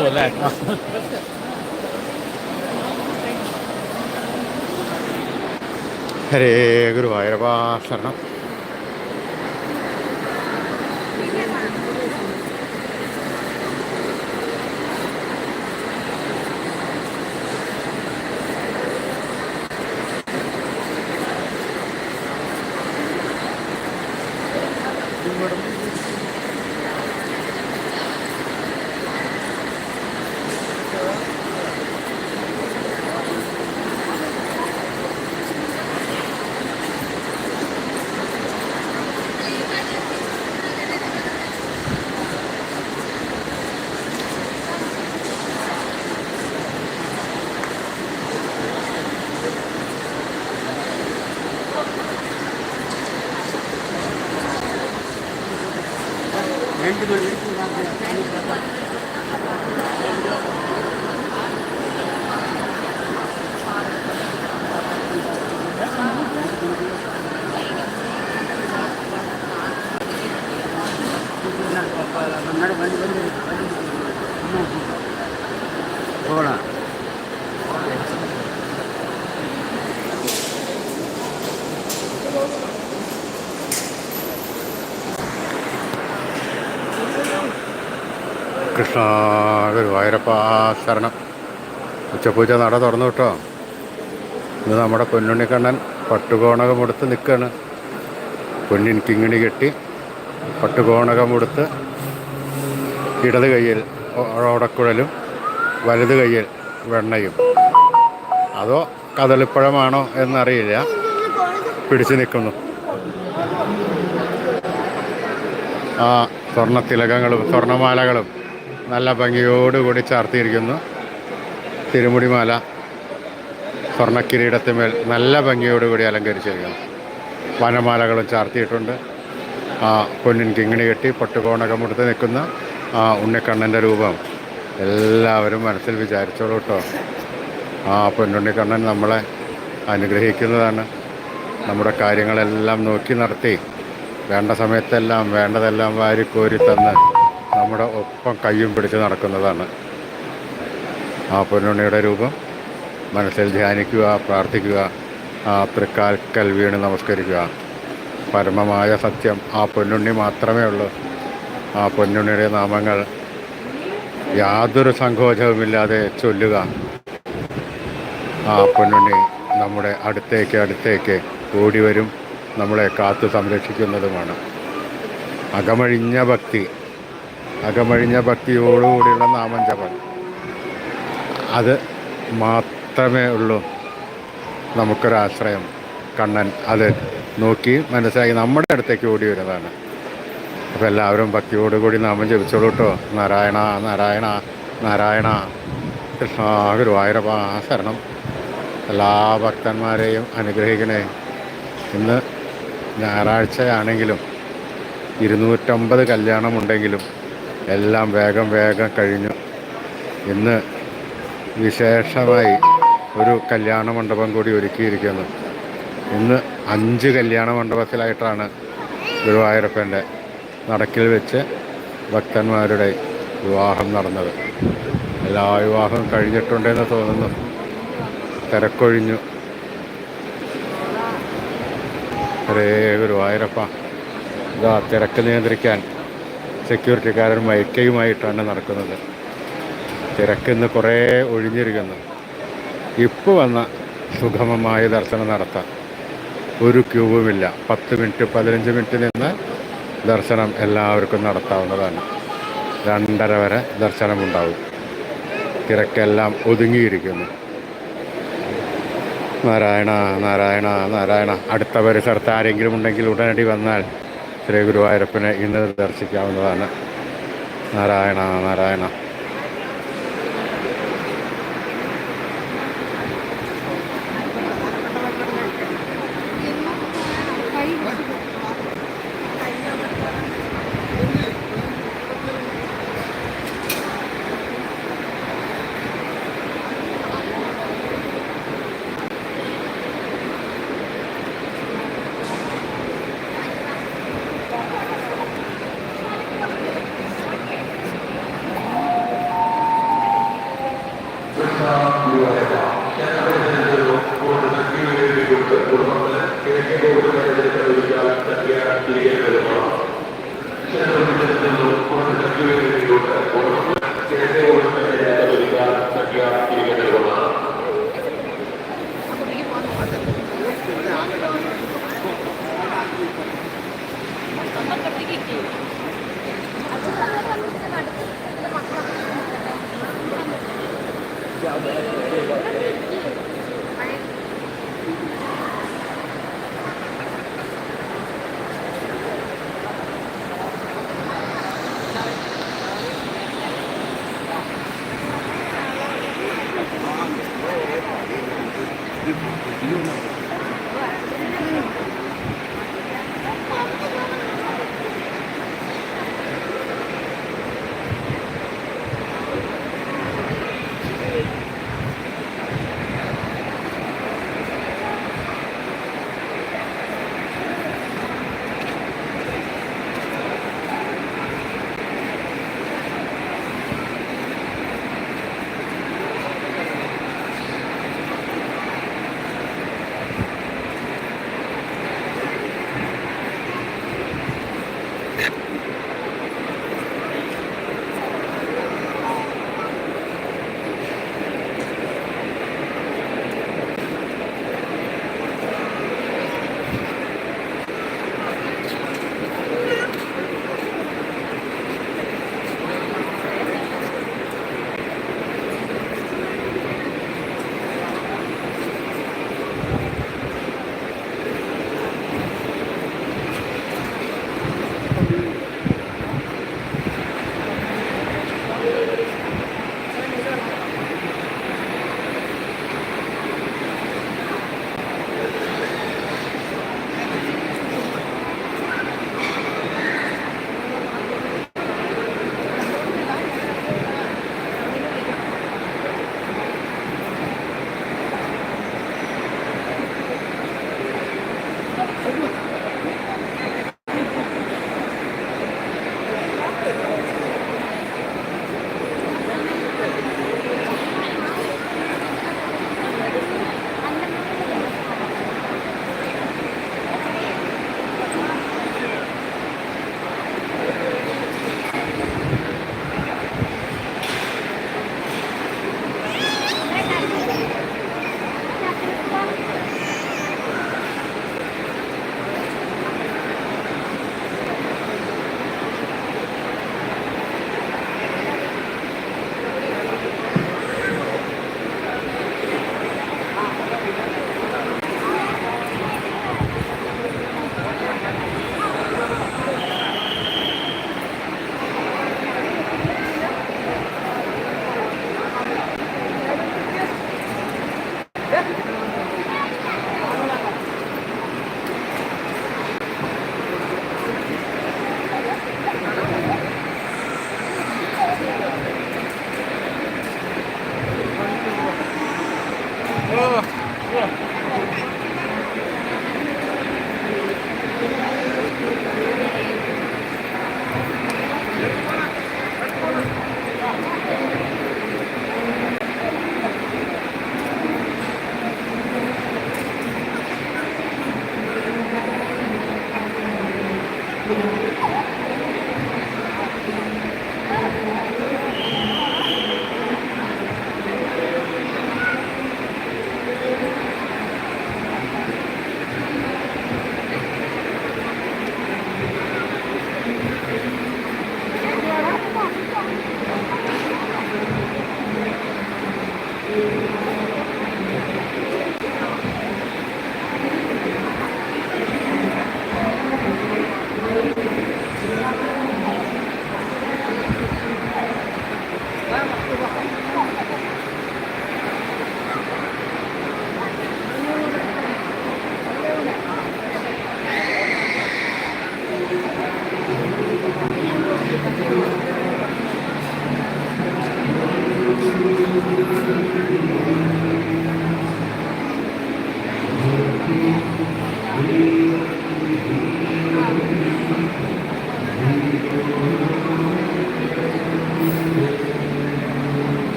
ഉണ്ടാവും അല്ലേ ഹരേ ഗുരുവായൂരപ്പാ ശരണം. முன்னாடி வந்து வந்து കൃഷ്ണ ഗുരുവായൂരപ്പാ ശരണം. ഉച്ചപൂജ നട തുറന്നു കേട്ടോ. ഇത് നമ്മുടെ പൊന്നുണ്ണിക്കണ്ണൻ പട്ടുകോണകമെടുത്ത് നിൽക്കുകയാണ് പൊന്നിൻ കിങ്ങിണി കെട്ടി പട്ടുകോണകമെടുത്ത് ഇടത് കയ്യിൽ ഓടക്കുഴലും വലത് കയ്യിൽ വെണ്ണയും. അതോ കദളിപ്പഴമാണോ എന്നറിയില്ല. പിടിച്ചു നിൽക്കുന്നു. ആ സ്വർണ തിലകങ്ങളും സ്വർണമാലകളും നല്ല ഭംഗിയോടുകൂടി ചാർത്തിയിരിക്കുന്നു. തിരുമുടിമാല സ്വർണക്കിരീടത്തിന്മേൽ നല്ല ഭംഗിയോടുകൂടി അലങ്കരിച്ചിരിക്കുന്നു. വനമാലകളും ചാർത്തിയിട്ടുണ്ട്. ആ പൊന്നിൻ കിങ്ങിണി കെട്ടി പട്ടുകോണകമെടുത്ത് നിൽക്കുന്ന ആ ഉണ്ണിക്കണ്ണന്റെ രൂപം എല്ലാവരും മനസ്സിൽ വിചാരിച്ചോളൂ കേട്ടോ ആ പൊന്നുണ്ണിക്കണ്ണൻ നമ്മളെ അനുഗ്രഹിക്കുന്നതാണ്. നമ്മുടെ കാര്യങ്ങളെല്ലാം നോക്കി നടത്തി വേണ്ട സമയത്തെല്ലാം വേണ്ടതെല്ലാം വാരിക്കോരി തന്ന് നമ്മുടെ ഒപ്പം കയ്യും പിടിച്ച് നടക്കുന്നതാണ്. ആ പൊന്നുണ്ണിയുടെ രൂപം. മനസ്സിൽ ധ്യാനിക്കുക പ്രാർത്ഥിക്കുക ആ തൃക്കാൽക്കൽ വീണ് നമസ്കരിക്കുക. പരമമായ സത്യം. ആ പൊന്നുണ്ണി മാത്രമേ ഉള്ളൂ. ആ പൊന്നുണ്ണിയുടെ നാമങ്ങൾ യാതൊരു സങ്കോചവുമില്ലാതെ ചൊല്ലുക. ആ പൊന്നുണ്ണി നമ്മുടെ അടുത്തേക്ക് അടുത്തേക്ക് ഓടി വരും നമ്മളെ കാത്തു സംരക്ഷിക്കുന്നതുമാണ്. അകമഴിഞ്ഞ ഭക്തി. അകമഴിഞ്ഞ ഭക്തിയോടുകൂടിയുള്ള നാമം ജപം. അത് മാത്രമേ ഉള്ളൂ നമുക്കൊരാശ്രയം. കണ്ണൻ അത് നോക്കി മനസ്സിലാക്കി നമ്മുടെ അടുത്തേക്ക് ഓടി വരുന്നതാണ്. അപ്പോൾ എല്ലാവരും ഭക്തിയോടുകൂടി നാമം ജപിച്ചോളൂ കേട്ടോ. നാരായണ നാരായണ നാരായണ. കൃഷ്ണ ഗുരുവായൂരപ്പ ശരണം. എല്ലാ ഭക്തന്മാരെയും അനുഗ്രഹിക്കണേ. ഇന്ന് ഞായറാഴ്ചയാണെങ്കിലും ഇരുന്നൂറ്റമ്പത് കല്യാണമുണ്ടെങ്കിലും എല്ലാം വേഗം വേഗം കഴിഞ്ഞു. ഇന്ന് വിശേഷമായി ഒരു കല്യാണ മണ്ഡപം കൂടി ഒരുക്കിയിരിക്കുന്നു. ഇന്ന് അഞ്ച് കല്യാണ മണ്ഡപത്തിലായിട്ടാണ് ഗുരുവായൂരപ്പന്റെ നടക്കിൽ വെച്ച് ഭക്തന്മാരുടെ വിവാഹം നടന്നത്. എല്ലാ വിവാഹവും കഴിഞ്ഞിട്ടുണ്ടെന്ന് തോന്നുന്നു. തിരക്കൊഴിഞ്ഞു. ഹരേ ഗുരുവായൂരപ്പ. ഇതാ തിരക്ക് നിയന്ത്രിക്കാൻ സെക്യൂരിറ്റിക്കാരൻ മൈക്കയുമായിട്ടാണ് നടക്കുന്നത്. തിരക്കിന്ന് കുറേ ഒഴിഞ്ഞിരിക്കുന്നു. ഇപ്പോൾ വന്ന സുഗമമായ ദർശനം നടത്താം ഒരു ക്യൂവുമില്ല. പത്ത് മിനിറ്റ് പതിനഞ്ച് മിനിറ്റ് നിന്ന് ദർശനം എല്ലാവർക്കും നടത്താവുന്നതാണ്. രണ്ടര വരെ ദർശനമുണ്ടാവും. തിരക്കെല്ലാം ഒതുങ്ങിയിരിക്കുന്നു. നാരായണ നാരായണ നാരായണ. അടുത്ത പരിസരത്ത് ആരെങ്കിലും ഉണ്ടെങ്കിൽ ഉടനടി വന്നാൽ ശ്രീ ഗുരുവായൂരപ്പനെ ഇന്ന് ദർശിക്കാവുന്നതാണ്. നാരായണ നാരായണ.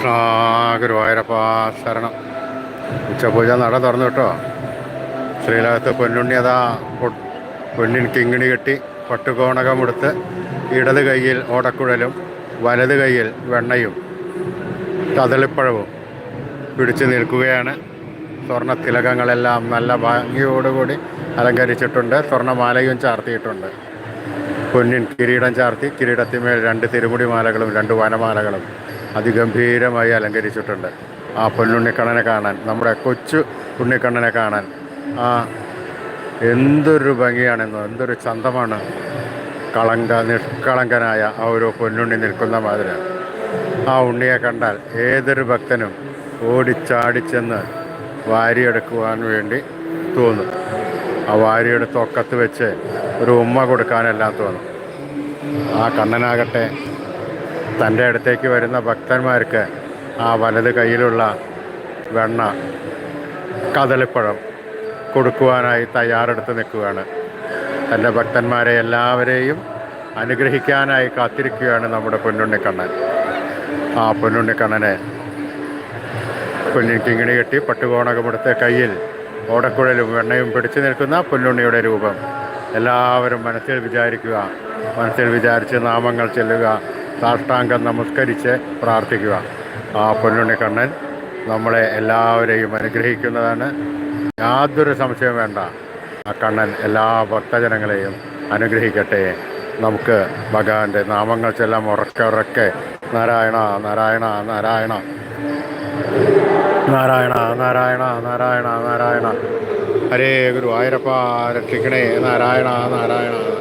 കൃഷ്ണ ഗുരുവായൂരപ്പ ശരണം. ഉച്ചപൂജ നട തുറന്നു കേട്ടോ. ശ്രീലകത്ത് പൊന്നുണ്ണി പൊന്നിൻ കിങ്ങിണി കെട്ടി പട്ടുകോണകമെടുത്ത് ഇടത് കൈയിൽ ഓടക്കുഴലും വലത് കൈയിൽ വെണ്ണയും കദളിപ്പഴവും പിടിച്ചു നിൽക്കുകയാണ്. സ്വർണ തിലകങ്ങളെല്ലാം നല്ല ഭംഗിയോടുകൂടി അലങ്കരിച്ചിട്ടുണ്ട്. സ്വർണമാലയും ചാർത്തിയിട്ടുണ്ട്. പൊന്നിൻ കിരീടം ചാർത്തി കിരീടത്തിന്മേൽ രണ്ട് തിരുമുടി മാലകളും രണ്ട് വനമാലകളും. അതിഗംഭീരമായി അലങ്കരിച്ചിട്ടുണ്ട്. ആ പൊന്നുണ്ണിക്കണ്ണനെ കാണാൻ നമ്മുടെ കൊച്ചു ഉണ്ണിക്കണ്ണനെ കാണാൻ. ആ എന്തൊരു ഭംഗിയാണെന്നോ എന്തൊരു ചന്തമാണ്. കളങ്ക നിഷ്കളങ്കനായ ആ ഒരു പൊന്നുണ്ണി നിൽക്കുന്ന മാതിരി. ആ ഉണ്ണിയെ കണ്ടാൽ ഏതൊരു ഭക്തനും ഓടിച്ചാടിച്ചെന്ന് വാരിയെടുക്കുവാൻ വേണ്ടി തോന്നും. ആ വാരിയെടുത്ത് ഒക്കത്ത് വെച്ച് ഒരു ഉമ്മ കൊടുക്കാനെല്ലാം തോന്നും. ആ കണ്ണനാകട്ടെ തന്റെ അടുത്തേക്ക് വരുന്ന ഭക്തന്മാർക്ക് ആ വലത് കയ്യിലുള്ള വെണ്ണ കദളിപ്പഴം കൊടുക്കുവാനായി തയ്യാറെടുത്ത് നിൽക്കുകയാണ്. തന്റെ ഭക്തന്മാരെ എല്ലാവരെയും അനുഗ്രഹിക്കാനായി കാത്തിരിക്കുകയാണ് നമ്മുടെ പൊന്നുണ്ണിക്കണ്ണൻ. ആ പൊന്നുണ്ണിക്കണ്ണനെ പൊന്നിൻ കിങ്ങിണി കെട്ടി പട്ടുകോണകമെടുത്ത കയ്യിൽ ഓടക്കുഴലും വെണ്ണയും പിടിച്ചു നിൽക്കുന്ന പൊന്നുണ്ണിയുടെ രൂപം. എല്ലാവരും മനസ്സിൽ വിചാരിക്കുക മനസ്സിൽ വിചാരിച്ച് നാമങ്ങൾ ചെല്ലുക സാഷ്ടാംഗം നമസ്കരിച്ച് പ്രാർത്ഥിക്കുക. ആ പൊന്നുണ്ണിക്കണ്ണൻ നമ്മളെ എല്ലാവരെയും അനുഗ്രഹിക്കുന്നതാണ്. യാതൊരു സംശയവും വേണ്ട. ആ കണ്ണൻ എല്ലാ ഭക്തജനങ്ങളെയും അനുഗ്രഹിക്കട്ടെ. നമുക്ക് ഭഗവാന്റെ നാമങ്ങൾ ചെല്ലാം ഉറക്കെ ഉറക്കെ നാരായണ നാരായണ നാരായണ. നാരായണ നാരായണ നാരായണ നാരായണ. ഹരേ ഗുരു. ആയിരപ്പ രക്ഷിക്കണേ. നാരായണ നാരായണ.